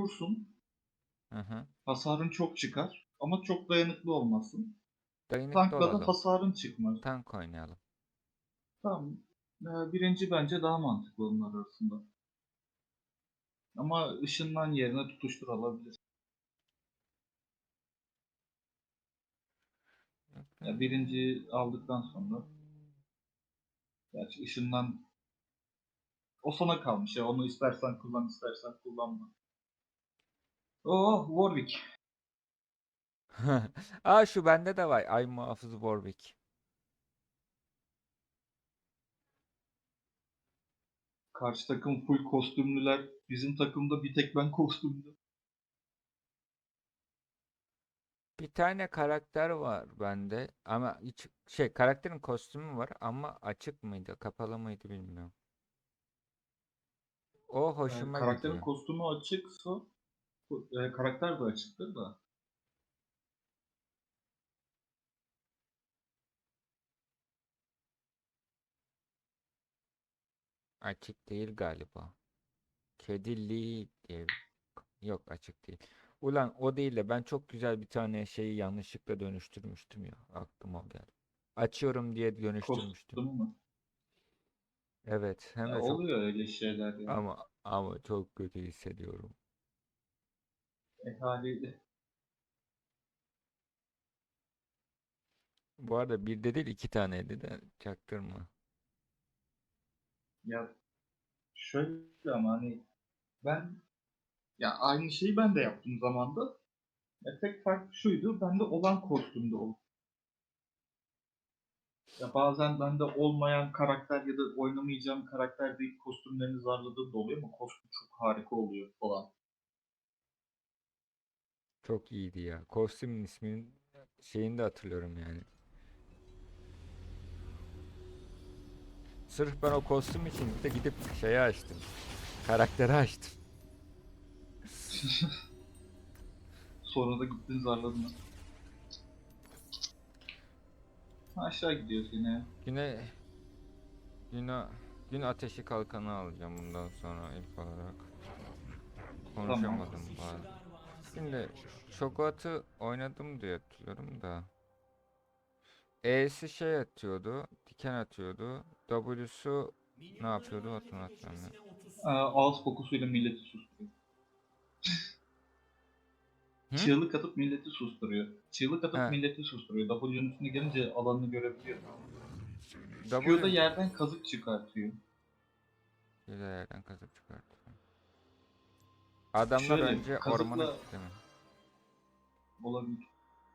vursun. Hı hı. Hasarın çok çıkar. Ama çok dayanıklı olmasın. Dayanıklı Tankla da olalım. hasarın çıkmaz. Tank oynayalım. Tamam. Ee, birinci bence daha mantıklı onlar arasında. Ama ışınlan yerine tutuştur alabilir. Ya birinci aldıktan sonra gerçi ışından o sona kalmış ya onu istersen kullan istersen kullanma. Oh Warwick. Aa şu bende de var. Ay muhafız Warwick. Karşı takım full kostümlüler. Bizim takımda bir tek ben kostümlü. Bir tane karakter var bende ama hiç şey karakterin kostümü var ama açık mıydı kapalı mıydı bilmiyorum. O Yani hoşuma karakterin gidiyor. kostümü açıksa e, karakter de açıktır da. Açık değil galiba. Kedili diye. Yok açık değil. Ulan o değil de ben çok güzel bir tane şeyi yanlışlıkla dönüştürmüştüm ya. Aklıma geldi. Açıyorum diye dönüştürmüştüm. Kostümü mü? Evet hem de çok oluyor öyle şeyler ya. ama ama çok kötü hissediyorum. E, haliyle. Bu arada bir de değil iki taneydi de çaktırma. Ya şöyle ama hani ben ya aynı şeyi ben de yaptım zamanda. Ya tek fark şuydu. Bende olan kostümde o. Ya bazen bende olmayan karakter ya da oynamayacağım karakter değil kostümlerini zarladığım da oluyor ama kostüm çok harika oluyor falan. Çok iyiydi ya. Kostümün isminin şeyini de hatırlıyorum yani. Sırf ben o kostüm için de gidip şeyi açtım. Karakteri açtım. Sonra da gittin zarladın. Aşağı gidiyoruz yine. Yine yine gün ateşi kalkanı alacağım bundan sonra ilk olarak. Konuşamadım bari. Şimdi Şokat'ı oynadım diye hatırlıyorum da. E'si şey atıyordu, diken atıyordu. W'su ne yapıyordu hatırlamıyorum. Aa, ağız kokusuyla milleti susturuyor. Hı? Çığlık atıp milleti susturuyor. Çığlık atıp He. milleti susturuyor. W'nun üstüne gelince alanını görebiliyor. Q'da W yerden kazık çıkartıyor. de yerden kazıp çıkarttı. Adamlar Şöyle, önce kazıkla- mi? Olabilir.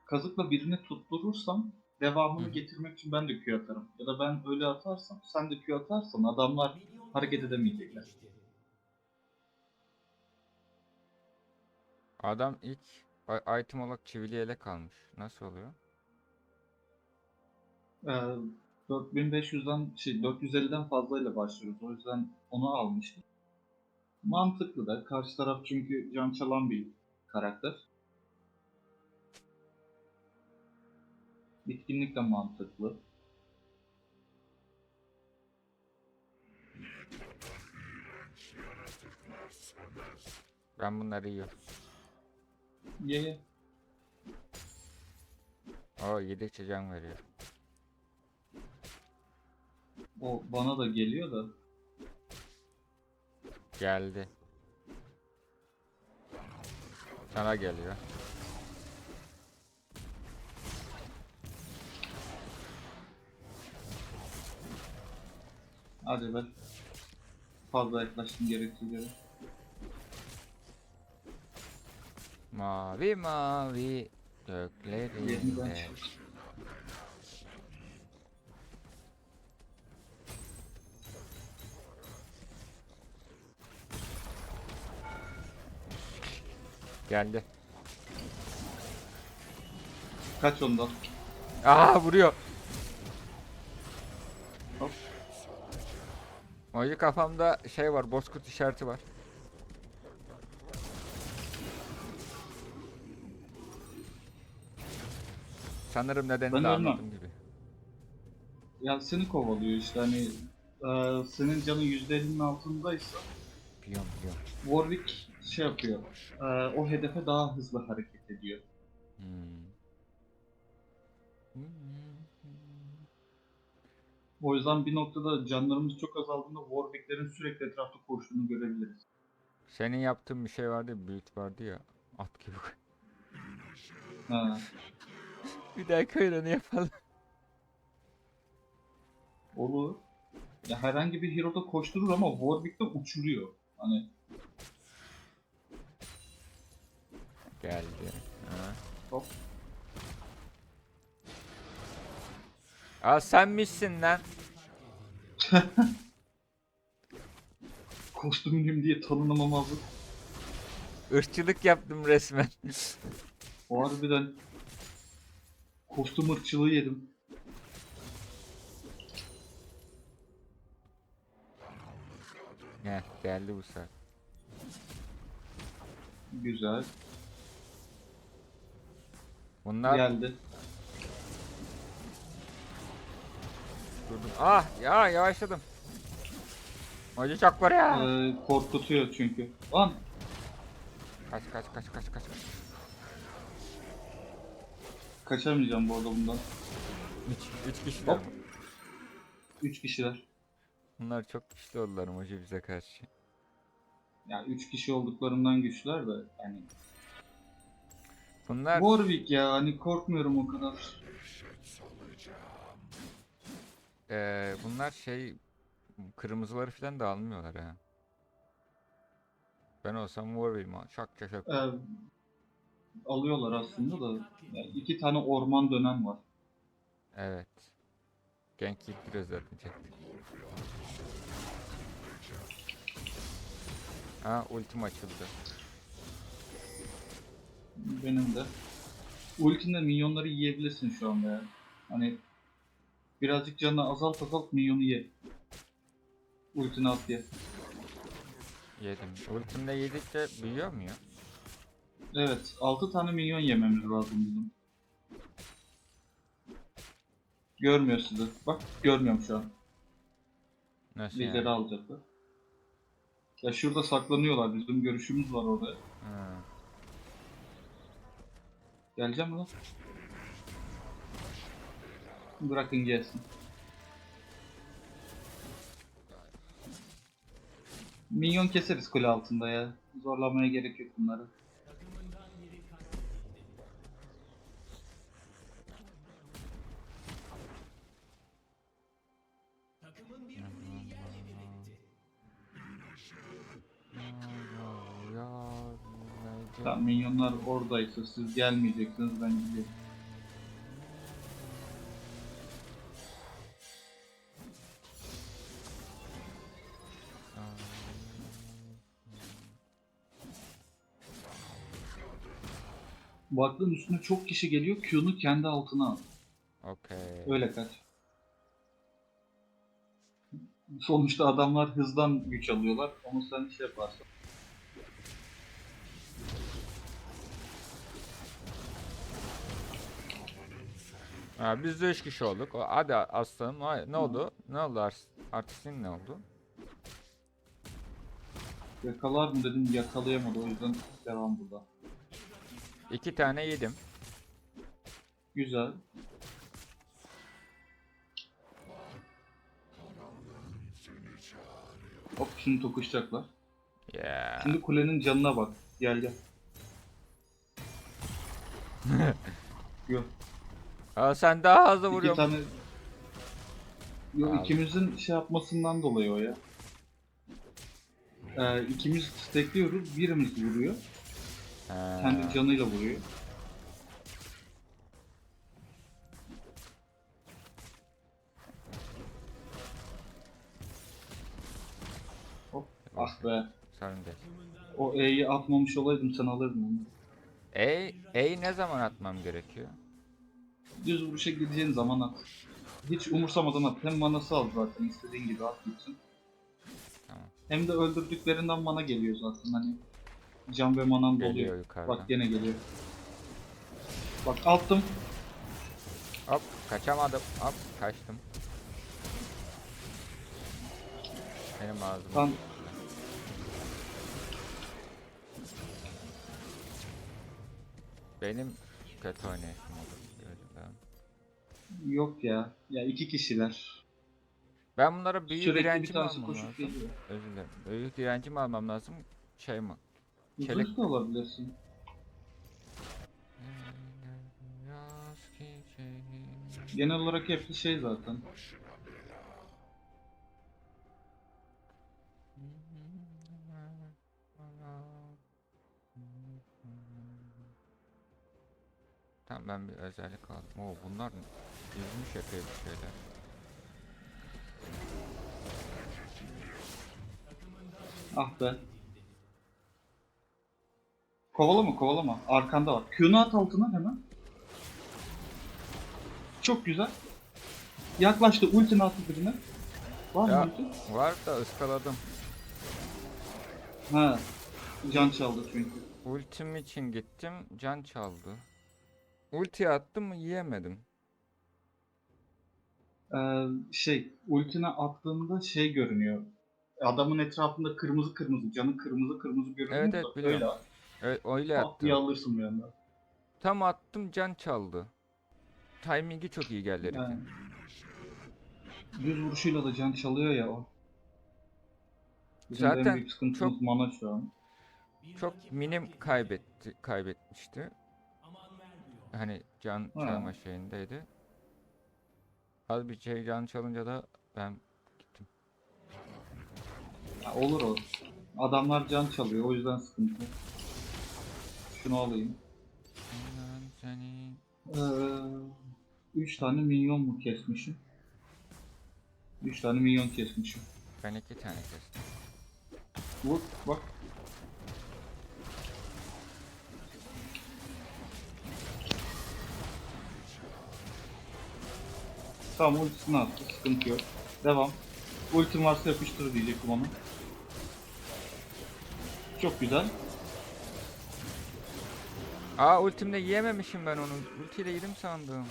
Kazıkla birini tutturursam devamını Hı. getirmek için ben de Q atarım. Ya da ben öyle atarsam sen de Q atarsan adamlar hareket edemeyecekler. Adam ilk item olarak çivili yelek almış. Nasıl oluyor? Ee, 4500'den şey 450'den fazlayla başlıyoruz. O yüzden onu almıştım. Mantıklı da. Karşı taraf çünkü can çalan bir karakter. Bitkinlik de mantıklı. Ben bunları yiyorum. Ye ye. O yedikçe can veriyor. O bana da geliyor da. Geldi. Sana geliyor. Hadi ben fazla yaklaştım gerektiği göre. Mavi mavi göklerinde. Geldi. Kaç ondan? Aa vuruyor. Hop. Oyuncu kafamda şey var, bozkurt işareti var. Sanırım nedenini Ben de ölmem. anladım gibi. Ya seni kovalıyor işte hani e, senin canın %50'nin altındaysa Biliyorum biliyorum. Warwick şey yapıyor. e, o hedefe daha hızlı hareket ediyor. Hmm. O yüzden bir noktada canlarımız çok azaldığında Warwick'lerin sürekli etrafta koştuğunu görebiliriz. Senin yaptığın bir şey vardı ya, büyüt vardı ya. At gibi. Ha, bir dahaki oyun onu yapalım. olur. Ya herhangi bir hero da koşturur ama Warwick de uçuruyor. Hani Geldi. Ha. Hop. Aa sen misin lan? kostümlüyüm diye tanınamamazlık. Irkçılık yaptım resmen. O harbiden kostüm ırkçılığı yedim. Heh geldi bu sefer. Güzel. Bunlar Geldi. durdum. Ah ya yavaşladım. Hoca çok var ya. Ee, korkutuyor çünkü. Lan Kaç kaç kaç kaç kaç. kaç. kaçamayacağım bu arada bundan. Üç, üç kişiler. Hop. mi? Üç kişiler. Bunlar çok güçlü oldular hoca bize karşı. Yani üç kişi olduklarından güçler de yani. Bunlar Warwick ya hani korkmuyorum o kadar. eee, bunlar şey kırmızıları falan da almıyorlar ha. Ben olsam Warwick'im ha. Şak şak şak. Ee, alıyorlar aslında da. Yani iki tane orman dönen var. Evet. Genk ilk biraz zaten. Ha ultim açıldı. Benim de. Ultinde minyonları yiyebilirsin şu anda ya. Hani birazcık canını azalt azalt minyonu ye. Ultini at ye. Yedim. Ultimle yedikçe büyüyor mu ya? Evet, 6 tane minyon yememiz lazım bizim. Görmüyor sizi. Bak, görmüyorum şu an. Nasıl Lideri yani? alacaklar. Ya şurada saklanıyorlar. Bizim görüşümüz var orada. Ha. Geleceğim lan? Bırakın gelsin. Minyon keseriz kule altında ya. Zorlamaya gerek yok bunları. Minyonlar oradaysa siz gelmeyeceksiniz ben gidiyorum. Baktığın üstüne çok kişi geliyor Q'nu kendi altına al. Okey. Öyle kaç. Sonuçta adamlar hızdan güç alıyorlar ama sen şey yaparsın. Ha, biz de üç kişi olduk. Hadi aslanım. Ay, Ne oldu? Ne oldu Ars Artis'in ne oldu? Yakalar mı dedim yakalayamadı o yüzden devam burada. İki tane yedim. Güzel. Hop şimdi tokuşacaklar. Yeah. Şimdi kulenin canına bak. Gel gel. Yok. Aa, sen daha hızlı İki vuruyorsun. tane... Yok Abi. ikimizin şey yapmasından dolayı o ya. Ee, ikimiz stekliyoruz. Birimiz vuruyor. Ha. Kendi canıyla vuruyor. Hop. Ah be. Sorun değil. O E'yi atmamış olaydım sen alırdın onu. E, E'yi ne zaman atmam gerekiyor? Düz vuruşa gideceğin zaman at. Hiç umursamadan at. Hem manası al zaten istediğin gibi at gitsin. Tamam. Hem de öldürdüklerinden mana geliyor zaten hani. Can ve manan Geliyor doluyor. yukarıdan. Bak gene geliyor. Bak attım. Hop kaçamadım. Hop kaçtım. Benim ağzım. Lan Benim kötü oynayışım olur. Yok ya. Ya iki kişiler. Ben bunlara büyü Sürekli bir direnci mi almam koşup lazım? geliyor. Özür dilerim. Büyü direnci mi almam lazım? Şey mi? Kelek- Zırh da çiçeği. Genel olarak hepsi şey zaten. Tamam ben bir özellik aldım. Oo bunlar yüzmüş epey bir şeyler. Ah be. Kovalama kovalama. Arkanda var. Q'nu at altına hemen. Çok güzel. Yaklaştı. Ultini attı birine. Var mı ulti? Var da ıskaladım. Ha. Can çaldı çünkü. Ultim için gittim. Can çaldı. Ulti attım mı yiyemedim. Ee, şey, ultine attığında şey görünüyor. Adamın etrafında kırmızı kırmızı, canı kırmızı kırmızı görünüyor Evet, da evet, biliyorum. öyle Evet öyle pat diye attım. alırsın bir anda. Tam attım can çaldı. Timingi çok iyi geldi herifin. Yani. Düz vuruşuyla da can çalıyor ya o. Bizim Zaten çok- mana şu an. Çok minim kaybetti, kaybetmişti. Hani can Ha. çalma şeyindeydi. Az bir şey can çalınca da ben gittim. Ya olur o. Adamlar can çalıyor o yüzden sıkıntı. Şunu alayım. Seni Ee, 3 tane minyon mu kesmişim? 3 tane minyon kesmişim. ben iki tane kestim. Vur bak. Tamam ultisini attı sıkıntı yok. Devam. Ultim varsa yapıştır diyecektim onu. Çok güzel. Aa ultimle yiyememişim ben onu. Ultiyle yedim sandım.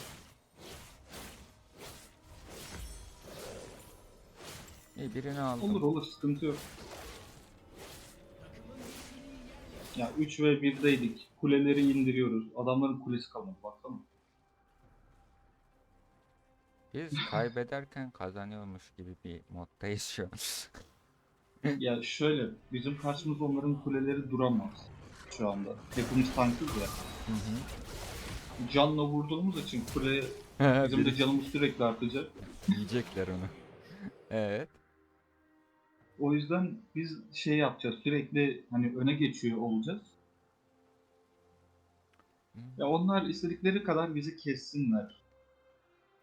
İyi birini aldım. Olur olur sıkıntı yok. Ya 3 ve 1'deydik. Kuleleri indiriyoruz. Adamların kulesi kalmadı baksana. Biz kaybederken kazanıyormuş gibi bir moddayız şu an. Ya şöyle, bizim karşımızda onların kuleleri duramaz şu anda. Hepimiz tankız ya. Hı hı. Canla vurduğumuz için kule bizim de canımız sürekli artacak. Yiyecekler onu. Evet. O yüzden biz şey yapacağız, sürekli hani öne geçiyor olacağız. Ya onlar istedikleri kadar bizi kessinler.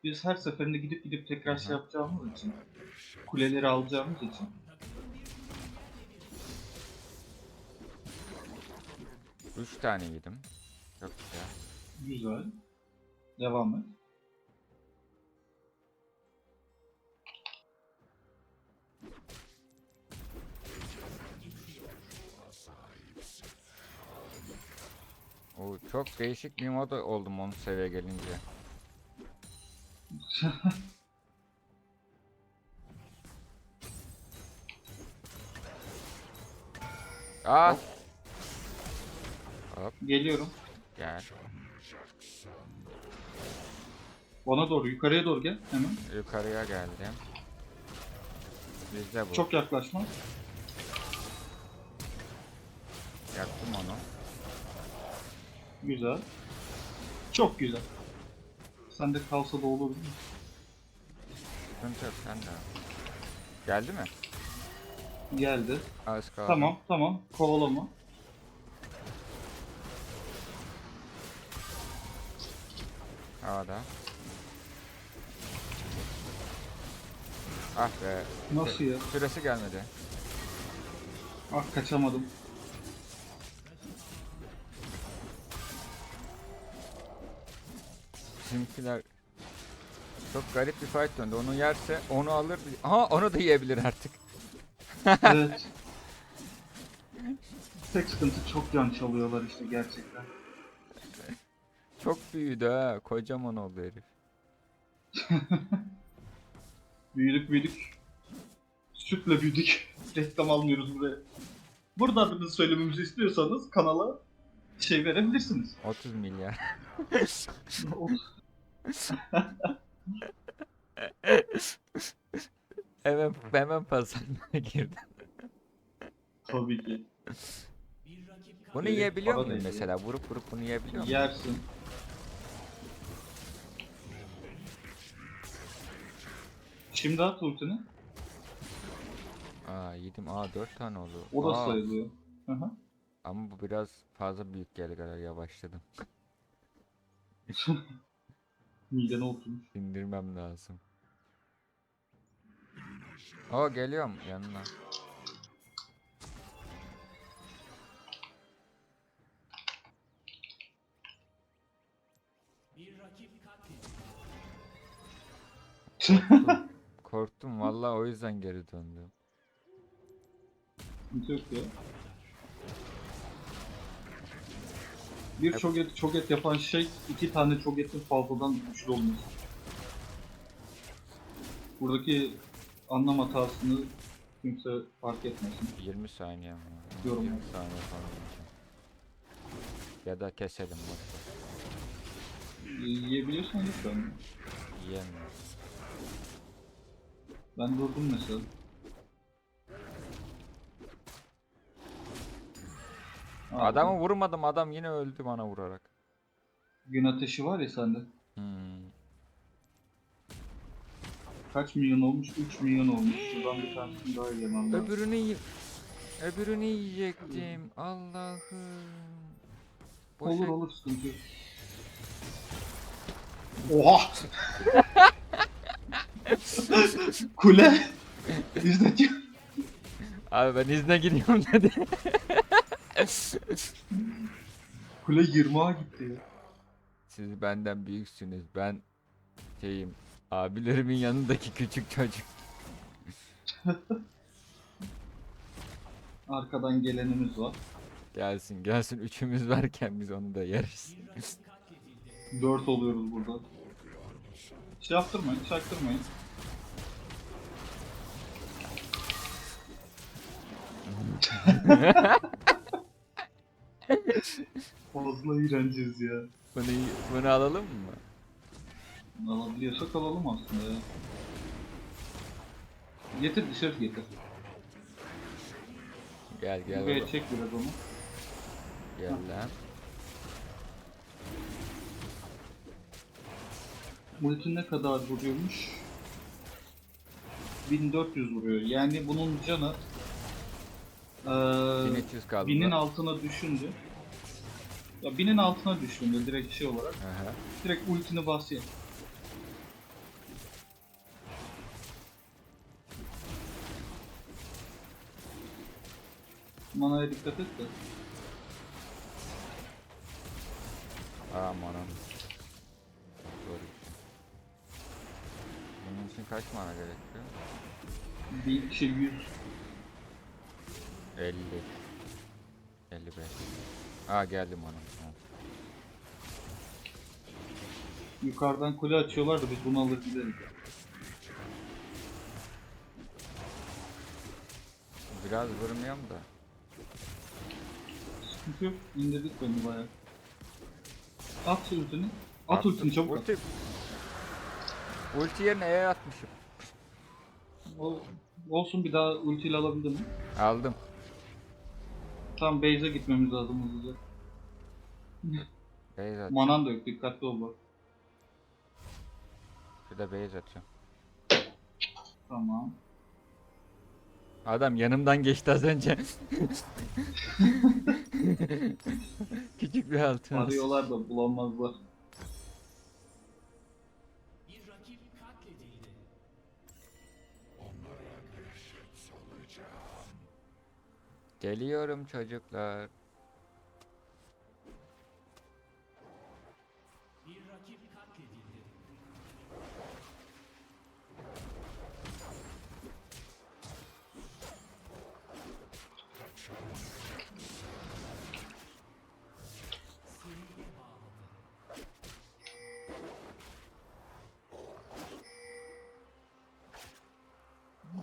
Biz her seferinde gidip gidip tekrar şey yapacağımız için, kuleleri alacağımız için. Üç tane yedim. Çok güzel. Güzel. Devam et. O çok değişik bir mod oldum onu seviye gelince. Aa! Hop Geliyorum. gel. Bana doğru, yukarıya doğru gel hemen. Yukarıya geldim. Bizde bu. Çok yaklaşma. Yaktım onu. Güzel. Çok güzel. Sende kalsa da olur? Sıkıntı yok sen de. Geldi mi? Geldi. Az kaldı. Tamam, tamam. Kovalama. Havada. Ah be. Nasıl ya? Süresi gelmedi. Ah kaçamadım. Bizimkiler çok garip bir fight döndü. Onu yerse onu alır. Aha onu da yiyebilir artık. Evet. Tek sıkıntı çok can çalıyorlar işte gerçekten. Çok büyüdü ha. Kocaman oldu herif. Büyüdük büyüdük. Sütle büyüdük. Reklam almıyoruz buraya. Burada adını söylememizi istiyorsanız kanala şey verebilirsiniz. 30 milyar. hemen hemen pazarına girdim. Tabii ki. Bunu yiyebiliyor para muyum değil. mesela? Vurup vurup bunu yiyebiliyor muyum? Yersin. Şimdi at ultini. Aa yedim. Aa 4 tane oldu. O da Aa, sayılıyor. Hı hı. Ama bu biraz fazla büyük geldi kadar yavaşladım. Midene oturmuş. İndirmem lazım. Aa geliyorum yanına. Korktum. Korktum vallahi o yüzden geri döndüm. Yok ya. Bir çok et, çok et yapan şey iki tane çok etin fazladan güçlü olması. Buradaki anlam hatasını kimse fark etmesin. 20 saniye mi? var? Yorum 20 yok. saniye diyeceğim. Ya da keselim. Ee, Yiyebiliyorsan lütfen. Yiyemiyorum. Ben durdum mesela. Aa, Adamı vurmadım adam yine öldü bana vurarak. Gün ateşi var ya sende. Hmm. Kaç milyon olmuş? 3 milyon olmuş. Şuradan bir tanesini daha yemem lazım. Öbürünü yi- öbürünü yiyecektim. Allah'ım. Boşa- Olur olur sıkıntı yok. Oha! Kule! Yüzdeki. Abi ben izne gidiyorum dedi. Kule 20'a gitti ya. Siz benden büyüksünüz. Ben şeyim. Abilerimin yanındaki küçük çocuk. Arkadan gelenimiz var. Gelsin gelsin üçümüz varken biz onu da yeriz. 4 oluyoruz burada. Şey yaptırmayın, çaktırmayın. Fazla iğrenciz ya. bunu, bunu alalım mı? Alabiliyorsak alalım aslında ya. Getir dışarı getir. Gel gel Buraya oğlum, çek biraz onu. gel lan. Multi ne kadar vuruyormuş? 1400 vuruyor. Yani bunun canı eee 1300 kaldı. binin altına düşünce ya binin altına düşünce direkt şey olarak Aha. direkt ultini basıyor. Manaya dikkat et de. Aman. Doğru. Bunun için kaç mana gerekiyor? Bir şey 100 50. 55. Aa geldim anam. Tamam. yukarıdan kule açıyorlar da biz bunu alır gideriz. Biraz vurmuyorum da. Sıkıntı yok. İndirdik beni bayağı. At ultini. At Attım. ultini çabuk at. Ulti. Ulti yerine E atmışım. O, olsun bir daha ultiyle alabildim mi? Aldım. Tamam base'e gitmemiz lazım hızlıca. Base at. Manan da yok dikkatli ol bak. Bir de base atıyorum. Tamam. Adam yanımdan geçti az önce. Küçük bir altın. Arıyorlar da bulamazlar. Geliyorum çocuklar.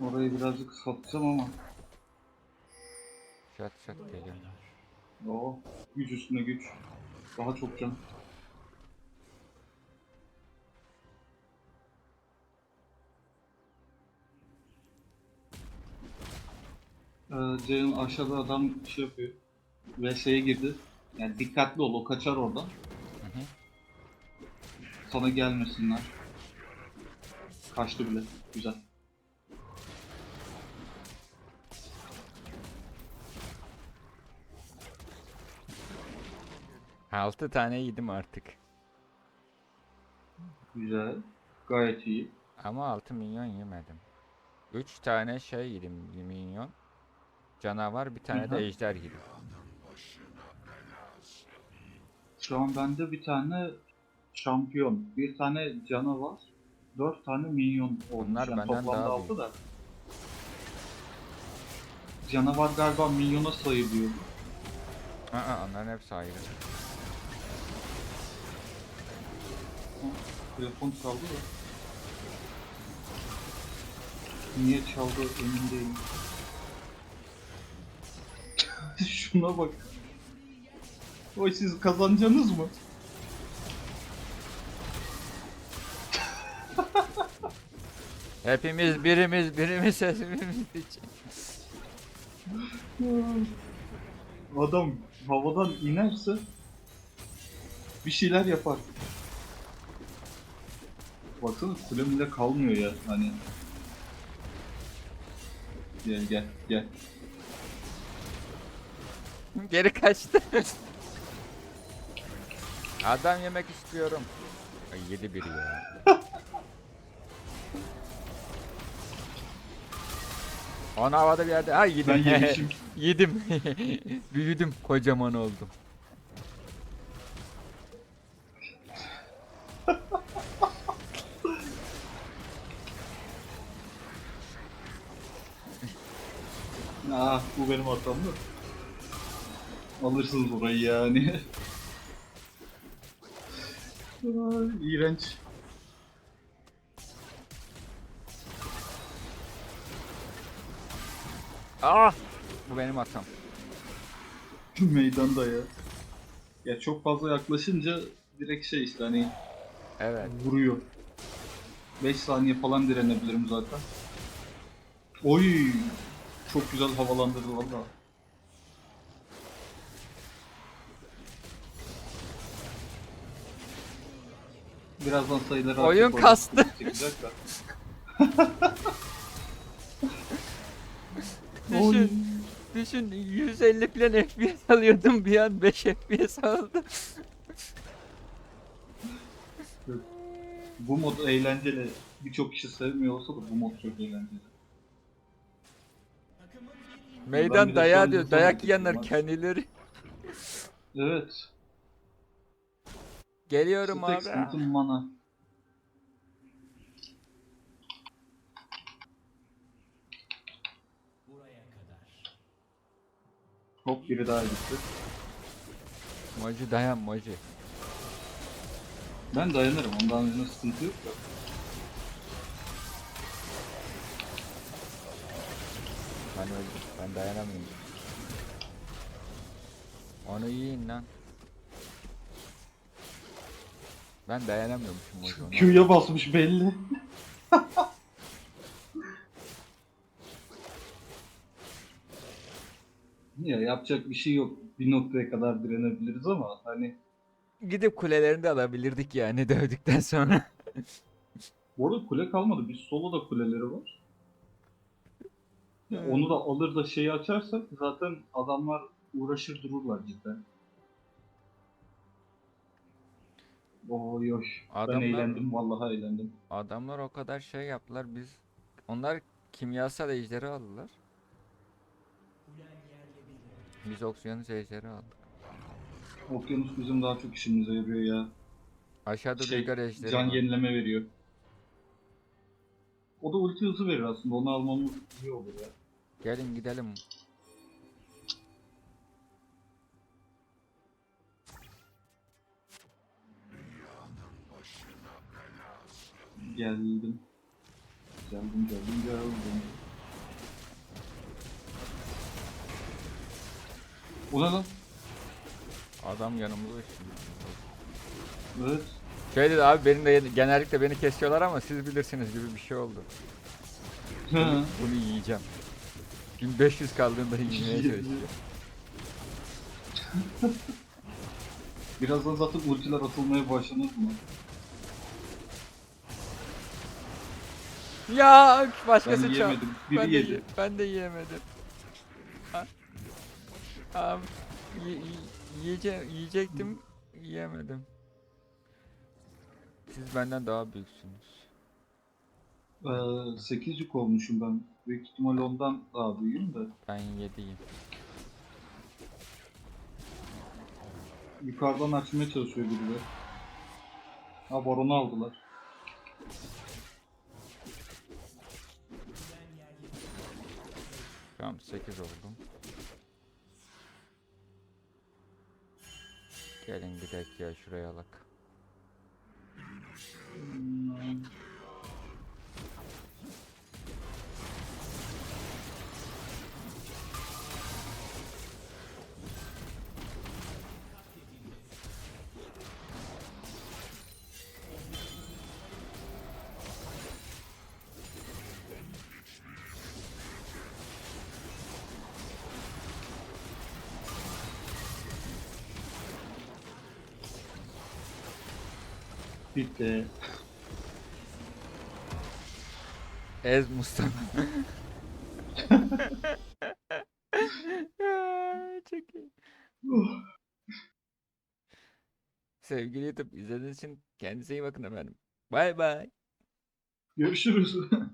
Orayı birazcık satacağım ama. Şat şat geliyorum. Oo, güç üstüne güç. Daha çok can. Ee, Ceyhun aşağıda adam şey yapıyor. Ve şeye girdi. Yani dikkatli ol o kaçar oradan. Hı hı. Sana gelmesinler. Kaçtı bile. Güzel. Altı tane yedim artık. Güzel. Gayet iyi. Ama 6 milyon yemedim. 3 tane şey yedim milyon. Canavar bir tane Hı de hı. ejder yedim. Şu an bende bir tane şampiyon, bir tane canavar, dört tane minyon olmuş. Bunlar yani benden toplamda daha altı da. Canavar galiba minyona sayılıyor. Aa, onların hepsi ayrı. Telefon çaldı da. Niye çaldı emin değilim. Şuna bak. Oy siz kazanacaksınız mı? Hepimiz birimiz birimiz sesimiz için. Adam havadan inerse bir şeyler yapar. Baksana kule bile kalmıyor ya hani. Gel gel gel. Geri kaçtı. Adam yemek istiyorum. Ay yedi biri ya. Onu havada bir yerde. Ay yedim. Ben yemişim. yedim. Büyüdüm. Kocaman oldum. Ah bu benim hatam mı? Alırsınız orayı yani. İğrenç. Ah! Bu benim hatam. Meydanda ya. Ya çok fazla yaklaşınca direkt şey işte hani Evet. vuruyor. 5 saniye falan direnebilirim zaten. Oy! Çok güzel havalandırdı valla. Birazdan sayıları Oyun artık kastı. çıkacak da. Düşün. Düşün 150 falan FPS alıyordum bir an 5 FPS aldım. Bu mod eğlenceli. Birçok kişi sevmiyor olsa da bu mod çok eğlenceli. Meydan dayağı diyor. Dayak yiyenler kendileri. Evet. Geliyorum abi. sıkıntı mana. Hop biri daha gitti. Moji dayan moji. Ben dayanırım. Ondan yana sıkıntı yok da. Ben öldüm. Ben dayanamıyorum. Onu yiyin lan. Ben dayanamıyormuşum ona. Q'ya basmış belli. ya yapacak bir şey yok. Bir noktaya kadar direnebiliriz ama hani Gidip kulelerini de alabilirdik yani dövdükten sonra. bu arada kule kalmadı. Bir solo da kuleleri var. Ya Hmm. onu da alır da şeyi açarsak zaten adamlar uğraşır dururlar cidden. Oy oy. Ben Adamlar- eğlendim vallahi eğlendim. Adamlar o kadar şey yaptılar biz. Onlar kimyasal ejderi aldılar. Biz okyanus ejderi aldık. Okyanus bizim daha çok işimize yarıyor ya. Aşağıda Şey, rüzgar ejderi can var. yenileme veriyor. O da ulti hızı verir aslında. Onu almamız iyi olur ya. Gelin gidelim. Geldim. Geldim geldim geldim. O ne lan? Adam yanımda şimdi. Evet. Şey dedi abi benim de genellikle beni kesiyorlar ama siz bilirsiniz gibi bir şey oldu. Hı. Bunu yiyeceğim. 1500 kaldığında yemeye çalışıyor. Birazdan zaten ultiler atılmaya başlanır mı? Ya başkası Ben çal. yiyemedim. Biri Ben de, yedi. ye- ben de yiyemedim. Ha? Abi, yi- yiyece yiyecektim, yiyemedim. Siz benden daha büyüksünüz. Ee, 8 yük olmuşum ben. Büyük ihtimal ondan daha büyüğüm de. Ben yediyim. Yukarıdan açmaya çalışıyor birileri. Ha baronu aldılar. An 8 oldum. Gelin gidelim ya şuraya alak. Bitti. Ez Mustafa. Çok iyi. Sevgili YouTube izlediğiniz için kendinize iyi bakın efendim. Bay bay. Görüşürüz.